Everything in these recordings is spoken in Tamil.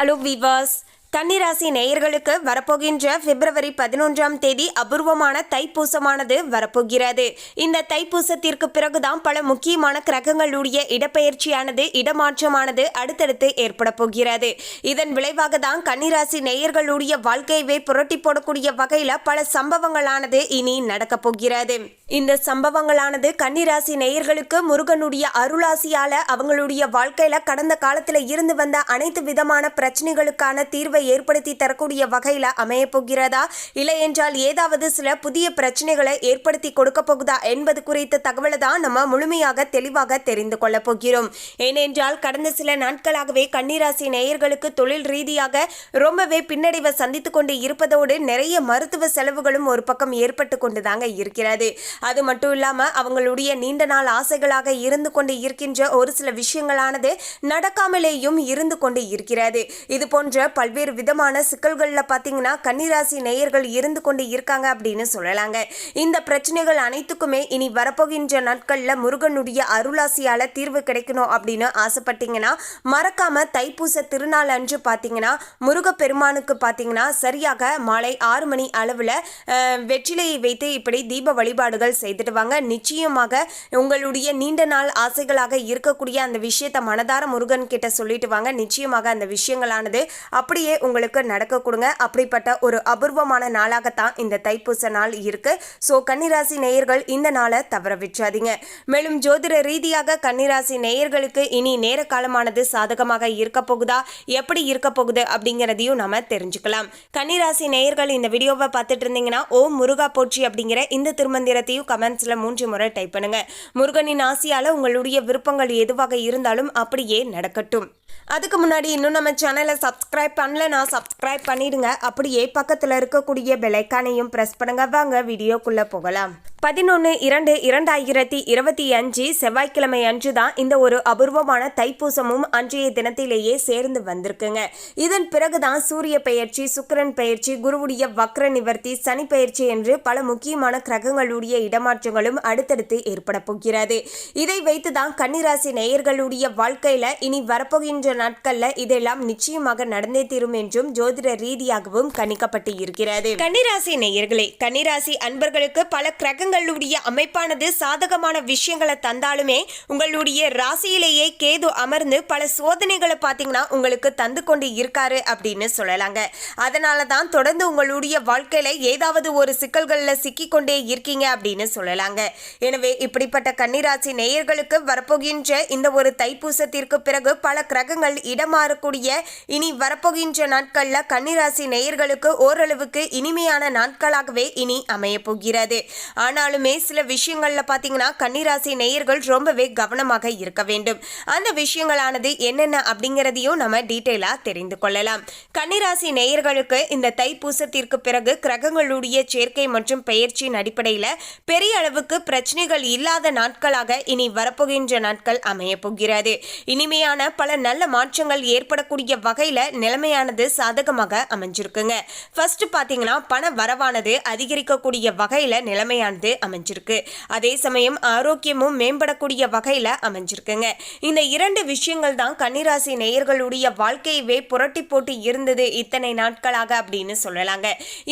ஹலோ விவாஸ் கன்னிராசி நேயர்களுக்கு வரப்போகின்ற பிப்ரவரி பதினொன்றாம் தேதி அபூர்வமான தைப்பூசமானது வரப்போகிறது. இந்த தைப்பூசத்திற்கு பிறகுதான் பல முக்கியமான கிரகங்களுடைய இடப்பெயர்ச்சியானது இடமாற்றமானது அடுத்தடுத்து ஏற்பட போகிறது. இதன் விளைவாக தான் கன்னிராசி நேயர்களுடைய வாழ்க்கையவே புரட்டி போடக்கூடிய வகையில் பல சம்பவங்களானது இனி நடக்கப் போகிறது. இந்த சம்பவங்களானது கன்னிராசி நேயர்களுக்கு முருகனுடைய அருளாசியால அவங்களுடைய வாழ்க்கையில கடந்த காலத்துல இருந்து வந்த அனைத்து விதமான பிரச்சனைகளுக்கான தீர்வை ஏற்படுத்தி தரக்கூடிய வகையில அமைய போகிறதா? இல்லை என்றால் ஏதாவது சில புதிய பிரச்சனைகளை ஏற்படுத்தி கொடுக்க போகுதா என்பது குறித்த தகவலை தான் நம்ம முழுமையாக தெளிவாக தெரிந்து கொள்ள போகிறோம். ஏனென்றால் கடந்த சில நாட்களாகவே கன்னிராசி நேயர்களுக்கு தொழில் ரீதியாக ரொம்பவே பின்னடைவை சந்தித்து கொண்டு இருப்பதோடு நிறைய மருத்துவ செலவுகளும் ஒரு பக்கம் ஏற்பட்டு கொண்டு தாங்க இருக்கிறது. அது மட்டும் இல்லாமல் அவங்களுடைய நீண்ட நாள் ஆசைகளாக இருந்து கொண்டு இருக்கின்ற ஒரு சில விஷயங்களானது நடக்காமலேயும் இருந்து கொண்டு இருக்கிறது. இது போன்ற பல்வேறு விதமான சிக்கல்களில் பார்த்தீங்கன்னா கன்னிராசி நேயர்கள் இருந்து கொண்டு இருக்காங்க அப்படின்னு சொல்லலாங்க. இந்த பிரச்சனைகள் அனைத்துக்குமே இனி வரப்போகின்ற நாட்களில் முருகனுடைய அருளாசியால் தீர்வு கிடைக்கணும் அப்படின்னு ஆசைப்பட்டீங்கன்னா மறக்காம தைப்பூச திருநாள் அன்று பார்த்தீங்கன்னா முருகப்பெருமானுக்கு பார்த்தீங்கன்னா சரியாக மாலை ஆறு மணி அளவில் வெற்றிலையை வைத்து இப்படி தீப வழிபாடுகள் செய்துட்டு வாங்க. நிச்சயமாக உங்களுடைய நீண்ட நாள் ஆசைகளாக இருக்கக்கூடிய அந்த விஷயத்தை மனதார முருகன் கிட்ட சொல்லிட்டு வாங்க. நிச்சயமாக அந்த விஷயங்களானது அப்படியே உங்களுக்கு நடக்க கொடுங்க. அப்படிப்பட்ட ஒரு அபூர்வமான நாளாகத்தான் இந்த தைப்பூச நாள் இருக்கு. ஸோ கன்னிராசி நேயர்கள் இந்த நாளை தவற விற்றாதீங்க மேலும் ஜோதிட ரீதியாக கன்னிராசி நேயர்களுக்கு இனி நேர காலமானது சாதகமாக இருக்க போகுதா? எப்படி இருக்க போகுது? அப்படிங்கிறதையும் நம்ம தெரிஞ்சுக்கலாம். கன்னிராசி நேயர்கள் இந்த வீடியோவை பார்த்துட்டு இருந்தீங்கன்னா ஓ முருகா போற்றி அப்படிங்கிற இந்த திருமந்திரத்தையும் கமெண்ட்ஸ்ல மூன்று முறை டைப் பண்ணுங்க. முருகனின் ஆசியால் உங்களுடைய விருப்பங்கள் எதுவாக இருந்தாலும் அப்படியே நடக்கட்டும். அதுக்கு முன்னாடி இன்னும் நம்ம சேனலை சப்ஸ்கிரைப் பண்ணலனா சப்ஸ்கிரைப் பண்ணிடுங்க. அப்படியே பக்கத்தில் இருக்கக்கூடிய பெலைக்கானையும் ப்ரெஸ் பண்ணுங்க. வாங்க வீடியோக்குள்ள போகலாம். பதினொன்று இரண்டு இரண்டாயிரத்தி இருபத்தி அஞ்சு செவ்வாய்க்கிழமை அன்று தான் இந்த ஒரு அபூர்வமான தைப்பூசமும் அன்றைய தினத்திலேயே சேர்ந்து வந்திருக்குங்க. இதன் பிறகுதான் சூரிய பெயர்ச்சி சுக்கிரன் பெயர்ச்சி குருவுடைய வக்ர நிவர்த்தி சனி பெயர்ச்சி என்று பல முக்கியமான கிரகங்களுடைய இடமாற்றங்களும் அடுத்தடுத்து ஏற்பட போகிறது. இதை வைத்து தான் கன்னிராசி நேயர்களுடைய வாழ்க்கையில இனி வரப்போகின்ற நாட்கள்ல இதெல்லாம் நிச்சயமாக நடந்தே தீரும் என்றும் ஜோதிட ரீதியாகவும் கணிக்கப்பட்டு இருக்கிறது கன்னிராசி நேயர்களே கன்னிராசி அன்பர்களுக்கு பல கிரகங்களுடைய அமைப்பானது சாதகமான விஷயங்களை தந்தாலுமே உங்களுடைய ராசியிலேயே கேது அமர்ந்து பல சோதனைகளை பார்த்தீங்கன்னா உங்களுக்கு தந்து கொண்டு இருக்காரு அப்படின்னு சொல்லலாங்க. அதனால தான் தொடர்ந்து உங்களுடைய வாழ்க்கையில ஏதாவது ஒரு சிக்கல்களில் சிக்கிக்கொண்டே இருக்கீங்க அப்படின்னு சொல்லலாங்க. எனவே இப்படிப்பட்ட கன்னிராசி நேயர்களுக்கு வரப்போகின்ற இந்த ஒரு தைப்பூசத்திற்கு பிறகு பல கிரக கிரகங்கள் இடமாறக்கூடிய இனி வரப்போகின்ற நாட்கள்ல கன்னிராசி நேயர்களுக்கு ஓரளவுக்கு இனிமையான நாட்களாகவே இனி அமைய போகிறது. ஆனாலுமே சில விஷயங்கள்ல பாத்தீங்கன்னா கன்னிராசி நேயர்கள் ரொம்பவே கவனமாக இருக்க வேண்டும். அந்த விஷயங்களானது என்னென்ன அப்படிங்கிறதையும் நம்ம டீட்டெயிலா தெரிந்து கொள்ளலாம். கன்னிராசி நேயர்களுக்கு இந்த தைப்பூசத்திற்கு பிறகு கிரகங்களுடைய சேர்க்கை மற்றும் பெயர்ச்சியின் அடிப்படையில் பெரிய அளவுக்கு பிரச்சனைகள் இல்லாத நாட்களாக இனி வரப்போகின்ற நாட்கள் அமைய போகிறது. இனிமையான பல நல்ல மாற்றங்கள் ஏற்படக்கூடிய வகையில் நிலைமையானது சாதகமாக அமைஞ்சிருக்குங்க. ஃபர்ஸ்ட் பார்த்தீங்கன்னா பண வரவானது அதிகரிக்கக்கூடிய வகையில் நிலைமையானது அமைஞ்சிருக்கு. அதே சமயம் ஆரோக்கியமும் மேம்படக்கூடிய வகையில் அமைஞ்சிருக்குங்க. இந்த இரண்டு விஷயங்கள் தான் கன்னிராசி நேயர்களுடைய வாழ்க்கையவே புரட்டி போட்டு இருந்தது இத்தனை நாட்களாக அப்படின்னு சொல்லலாங்க.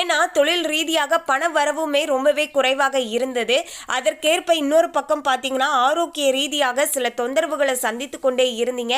ஏன்னா தொழில் ரீதியாக பண வரவுமே ரொம்பவே குறைவாக இருந்தது. அதற்கேற்ப இன்னொரு பக்கம் பார்த்தீங்கன்னா ஆரோக்கிய ரீதியாக சில தொந்தரவுகளை சந்தித்து கொண்டே இருந்தீங்க.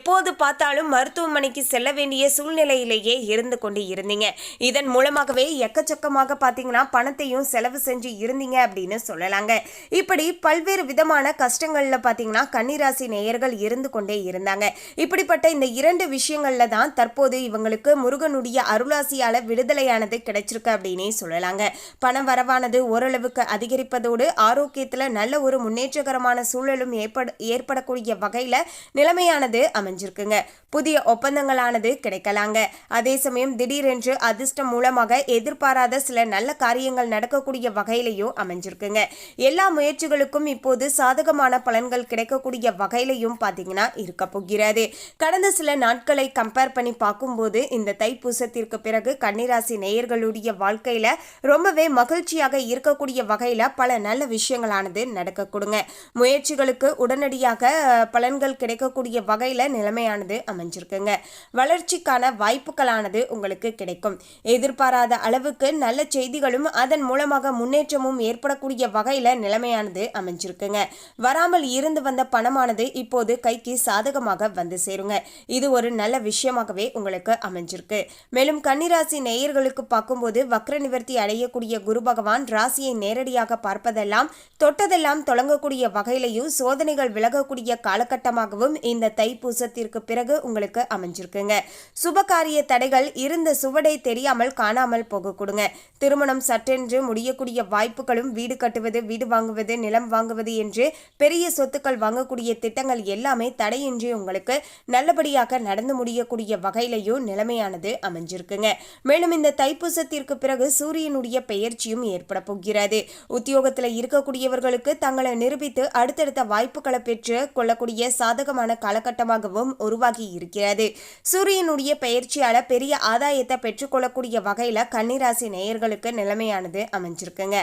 எப்போது பார்த்தாலும் மருத்துவமனைக்கு செல்ல வேண்டிய சூழ்நிலையிலேயே இருந்து கொண்டு இருந்தீங்க. இதன் மூலமாகவே எக்கச்சக்கமாக பார்த்தீங்கன்னா பணத்தையும் செலவு செஞ்சு இருந்தீங்க அப்படின்னு சொல்லலாங்க. இப்படி பல்வேறு விதமான கஷ்டங்களில் பார்த்தீங்கன்னா கன்னிராசி நேயர்கள் இருந்து கொண்டே இருந்தாங்க. இப்படிப்பட்ட இந்த இரண்டு விஷயங்கள்ல தான் தற்போது இவங்களுக்கு முருகனுடைய அருளாசியால் விடுதலையானது கிடைச்சிருக்கு அப்படின்னே சொல்லலாங்க. பண வரவானது ஓரளவுக்கு அதிகரிப்பதோடு ஆரோக்கியத்தில் நல்ல ஒரு முன்னேற்றகரமான சூழலும் ஏற்பட ஏற்படக்கூடிய வகையில் நிலைமையானது அமைஞ்சிருக்குங்க. புதிய ஒப்பந்தங்களானது கிடைக்கலாங்க. அதே சமயம் திடீரென்று அதிர்ஷ்டம் மூலமாக எதிர்பாராத சில நல்ல காரியங்கள் நடக்கக்கூடிய வகையிலையும் அமைஞ்சிருக்குங்க. எல்லா முயற்சிகளுக்கும் இப்போது சாதகமான பலன்கள் கிடைக்கக்கூடிய வகையிலையும் பார்த்தீங்கன்னா இருக்க போகிறது. கடந்த சில நாட்களை கம்பேர் பண்ணி பார்க்கும்போது இந்த தைப்பூசத்திற்கு பிறகு கன்னிராசி நேயர்களுடைய வாழ்க்கையில ரொம்பவே மகிழ்ச்சியாக இருக்கக்கூடிய வகையில பல நல்ல விஷயங்களானது நடக்க கொடுங்க. முயற்சிகளுக்கு உடனடியாக பலன்கள் கிடைக்கக்கூடிய வகையில நிலைமையானது அமைஞ்சிருக்குங்க. வளர்ச்சிக்கான வாய்ப்புகளானது உங்களுக்கு கிடைக்கும். எதிர்பாராத அளவுக்கு நல்ல செய்திகளும் அதன் மூலமாக முன்னேற்றமும் ஏற்படக்கூடிய வகையில் நிலைமையானது அமைஞ்சிருக்குங்க. வராமல் இருந்து வந்த பணமானது இப்போது கைக்கு சாதகமாக வந்து சேருங்க. இது ஒரு நல்ல விஷயமாகவே உங்களுக்கு அமைஞ்சிருக்கு. மேலும் கன்னிராசி நேயர்களுக்கு பார்க்கும்போது வக்ர நிவர்த்தி அடையக்கூடிய குரு பகவான் ராசியை நேரடியாக பார்ப்பதெல்லாம் தொட்டதெல்லாம் தொடங்கக்கூடிய வகையிலையும் சோதனைகள் விலகக்கூடிய காலகட்டமாகவும் இந்த தைப்பூச தைப்பூசத்திற்கு பிறகு உங்களுக்கு அமைஞ்சிருக்குங்க. சுபகாரிய தடைகள் இருந்த சுவடை தெரியாமல் காணாமல் போக கொடுங்க. திருமணம் சட்டென்று முடியக்கூடிய வாய்ப்புகளும் வீடு கட்டுவது வீடு வாங்குவது நிலம் வாங்குவது என்று பெரிய சொத்துக்கள் வாங்கக்கூடிய திட்டங்கள் எல்லாமே தடையின்றி உங்களுக்கு நல்லபடியாக நடந்து முடியக்கூடிய வகையிலையும் நிலைமையானது அமைஞ்சிருக்குங்க. மேலும் இந்த தைப்பூசத்திற்கு பிறகு சூரியனுடைய பெயர்ச்சியும் ஏற்பட போகிறது. உத்தியோகத்தில் இருக்கக்கூடியவர்களுக்கு தங்களை நிரூபித்து அடுத்தடுத்த வாய்ப்புகளை பெற்று கொள்ளக்கூடிய சாதகமான காலகட்டமாக வாய்ப்பாகவும் உருவாகி இருக்கிறது. சூரியனுடைய பெயர்ச்சியால பெரிய ஆதாயத்தை பெற்றுக்கொள்ளக்கூடிய வகையில கன்னிராசி நேயர்களுக்கு நிலைமையானது அமைஞ்சிருக்குங்க.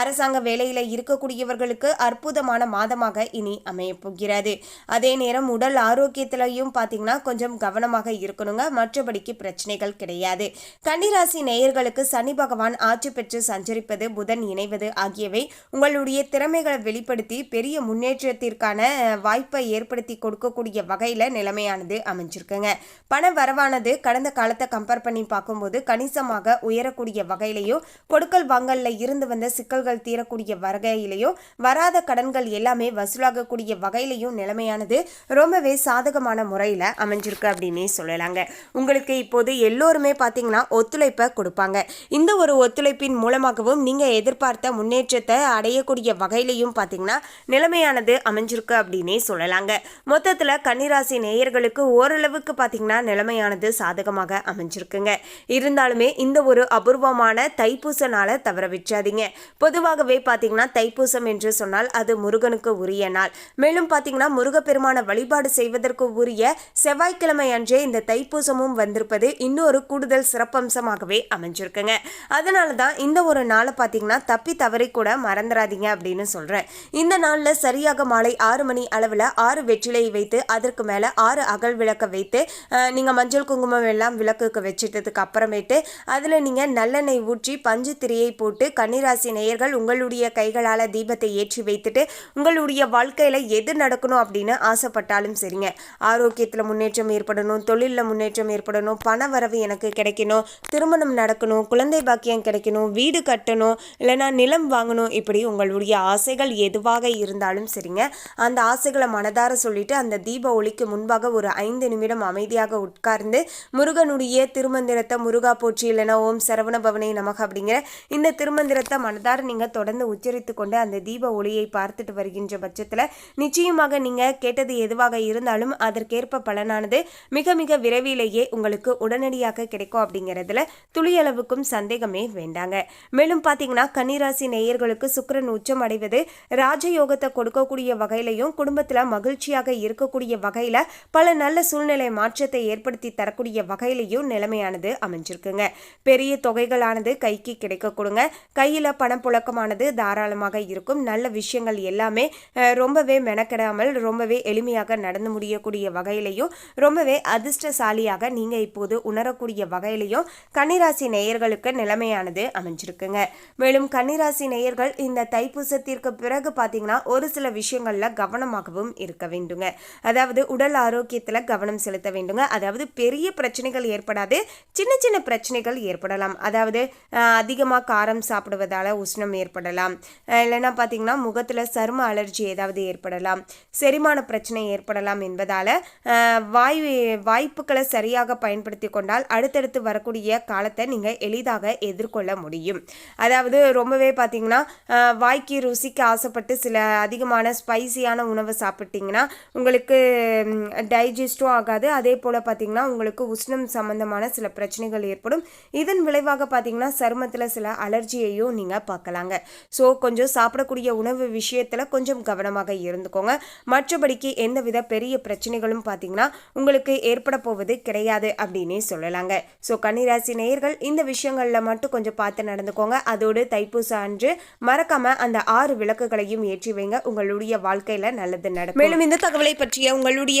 அரசாங்க வேலையில இருக்கக்கூடியவர்களுக்கு அற்புதமான மாதமாக இனி அமைய போகிறது. அதே நேரம் உடல் ஆரோக்கியத்திலையும் பார்த்தீங்கன்னா கொஞ்சம் கவனமாக இருக்கணுங்க. மற்றபடிக்கு பிரச்சனைகள் கிடையாது. கன்னிராசி நேயர்களுக்கு சனி பகவான் ஆட்சி பெற்று சஞ்சரிப்பது புதன் இணைவது ஆகியவை உங்களுடைய திறமைகளை வெளிப்படுத்தி பெரிய முன்னேற்றத்திற்கான வாய்ப்பை ஏற்படுத்தி கொடுக்கக்கூடிய வகையில் நிலைமையானது அமைஞ்சிருக்குங்க. பண வரவானது கடந்த காலத்தை கம்பேர் பண்ணி பார்க்கும்போது கணிசமாக உயரக்கூடிய வகையிலையும் கொடுக்கல் வாங்கல்ல இருந்து வந்த சிக்கல்கள் தீரக்கூடிய வகையிலையும் வராத கடன்கள் எல்லாமே வசூலாகக்கூடிய வகையிலையும் நிலைமையானது ரொம்பவே சாதகமான முறையில் அமைஞ்சிருக்கு அப்படின்னே சொல்லலாங்க. உங்களுக்கு இப்போது எல்லோருமே பார்த்தீங்கன்னா ஒத்துழைப்பை கொடுப்பாங்க. இந்த ஒரு ஒத்துழைப்பின் மூலமாகவும் நீங்கள் எதிர்பார்த்த முன்னேற்றத்தை அடையக்கூடிய வகையிலையும் பார்த்தீங்கன்னா நிலைமையானது அமைஞ்சிருக்கு அப்படின்னே சொல்லலாங்க. மொத்தத்தில் கன்னிராசி நேயர்களுக்கு ஓரளவுக்கு பார்த்தீங்கன்னா நிலைமையானது சாதகமாக அமைஞ்சிருக்குங்க. இருந்தாலுமே இந்த ஒரு அபூர்வமான தைப்பூச நாளை தவற விட்டுறாதீங்க. பொதுவாகவே பார்த்தீங்கன்னா தைப்பூசம் என்று சொன்னால் அது முருகனுக்கு உரிய நாள். மேலும் பார்த்தீங்கன்னா முருகப்பெருமான வழிபாடு செய்வதற்கு உரிய செவ்வாய்க்கிழமை அன்றே இந்த தைப்பூசமும் வந்திருப்பது இன்னொரு கூடுதல் சிறப்பம்சமாகவே அமைஞ்சிருக்குங்க. அதனால தான் இந்த ஒரு நாளை பார்த்தீங்கன்னா தப்பி தவறி கூட மறந்துடாதீங்க அப்படின்னு சொல்கிறேன் இந்த நாளில் சரியாக மாலை ஆறு மணி அளவில் ஆறு வெற்றிலையை வைத்து அதற்கு மேலே ஆறு அகல் விளக்க வைத்து நீங்கள் மஞ்சள் குங்குமம் எல்லாம் விளக்குக்கு வச்சிட்டதுக்கு அப்புறமேட்டு அதில் நீங்கள் நல்லெண்ணெய் ஊற்றி பஞ்சு திரியை போட்டு கன்னிராசி நேயர்கள் உங்களுடைய கைகளால் தீபத்தை ஏற்றி வைத்துட்டு உங்களுடைய வாழ்க்கையில் எது நடக்கணும் அப்படின்னு ஆசைப்பட்டாலும் சரிங்க. ஆரோக்கியத்தில் முன்னேற்றம் ஏற்படணும் தொழிலில் முன்னேற்றம் ஏற்படணும் பண வரவு எனக்கு கிடைக்கணும் திருமணம் நடக்கணும் குழந்தை பாக்கியம் கிடைக்கணும் வீடு கட்டணும் இல்லைன்னா நிலம் வாங்கணும் இப்படி உங்களுடைய ஆசைகள் எதுவாக இருந்தாலும் சரிங்க. அந்த ஆசைகளை மனதார சொல்லிட்டு அந்த தீப ஒளிக்கு முன்பாக ஒரு ஐந்து நிமிடம் அமைதியாக உட்கார்ந்து முருகனுடைய திருமந்திரத்தை முருகா போற்றி இல்லைனா ஓம் சரவண பவனை நமக அப்படிங்கிற இந்த திருமந்திரத்தை மனதார நீங்கள் தொடர்ந்து உச்சரித்து கொண்டு அந்த தீப ஒளியை பார்த்துட்டு வருகின்ற பட்சத்தில் நிச்சயமாக நீங்கள் கேட்டது எதுவாக இருந்தாலும் அதற்கேற்ப பலனானது மிக மிக விரைவிலேயே உங்களுக்கு உடனடியாக கிடைக்கும் அப்படிங்கிறதுல துளியளவுக்கும் சந்தேகமே வேண்டாங்க. மேலும் பார்த்தீங்கன்னா கன்னிராசி நேயர்களுக்கு சுக்கிரன் உச்சம் அடைவது ராஜயோகத்தை கொடுக்கக்கூடிய வகையிலையும் குடும்பத்தில் மகிழ்ச்சியாக இருக்கக்கூடிய வகையில் பல நல்ல சூழ்நிலை மாற்றத்தை ஏற்படுத்தி தரக்கூடிய வகையிலையும் நிலைமையானது அமைஞ்சிருக்குங்க. பெரிய தொகைகளானது கைக்கு கிடைக்க கொடுங்க கையில் பணப்புழக்கமானது தாராளமாக இருக்கும். நல்ல விஷயங்கள் எல்லாமே ரொம்பவே மெனக்கெடாமல் ரொம்பவே எளிமையாக நடந்து முடியக்கூடிய வகையிலையும் ரொம்பவே அதிர்ஷ்டசாலியாக நீங்கள் இப்போது உணரக்கூடிய வகையிலையும் கன்னிராசி நேயர்களுக்கு நிலைமையானது அமைஞ்சிருக்குங்க. மேலும் கன்னிராசி நேயர்கள் இந்த தைப்பூசத்திற்கு பிறகு பார்த்தீங்கன்னா ஒரு சில விஷயங்களில் கவனமாகவும் இருக்க வேண்டுங்க. அதாவது உடல் ஆரோக்கியத்தில் கவனம் செலுத்த வேண்டுங்க. அதாவது பெரிய பிரச்சனைகள் ஏற்படாது சின்ன சின்ன பிரச்சனைகள் ஏற்படலாம். அதாவது அதிகமாக காரம் சாப்பிடுவதால் உஷ்ணம் ஏற்படலாம். இல்லைன்னா பார்த்தீங்கன்னா முகத்தில் சரும அலர்ஜி ஏதாவது ஏற்படலாம். செரிமான பிரச்சனை ஏற்படலாம் என்பதால் வாய் வாய்ப்புகளை சரியாக பயன்படுத்தி கொண்டால் அடுத்தடுத்து வரக்கூடிய காலத்தை நீங்கள் எளிதாக எதிர்கொள்ள முடியும். அதாவது ரொம்பவே பார்த்தீங்கன்னா வாய்க்கு ருசிக்கு ஆசைப்பட்டு சில அதிகமான ஸ்பைசியான உணவை சாப்பிட்டீங்கன்னா உங்களுக்கு டைஜஸ்ட்டும் ஆகாது. அதே போல் பார்த்தீங்கன்னா உங்களுக்கு உஷ்ணம் சம்மந்தமான சில பிரச்சனைகள் ஏற்படும். இதன் விளைவாக பார்த்தீங்கன்னா சருமத்தில் சில அலர்ஜியையும் நீங்கள் பார்க்கலாங்க. ஸோ கொஞ்சம் சாப்பிடக்கூடிய உணவு விஷயத்தில் கொஞ்சம் கவனமாக இருந்துக்கோங்க. மற்றபடிக்கு எந்தவித பெரிய பிரச்சனைகளும் பார்த்தீங்கன்னா உங்களுக்கு ஏற்பட போவது கிடையாது அப்படின்னே சொல்லலாங்க. ஸோ கன்னிராசி நேயர்கள் இந்த விஷயங்களில் மட்டும் கொஞ்சம் பார்த்து நடந்துக்கோங்க. அதோடு தைப்பூச அன்று மறக்காம அந்த ஆறு விளக்குகளையும் ஏற்றி வைங்க. உங்களுடைய வாழ்க்கையில் நல்லது நடக்கும். மேலும் இந்த தகவலை பற்றிய உங்களுடைய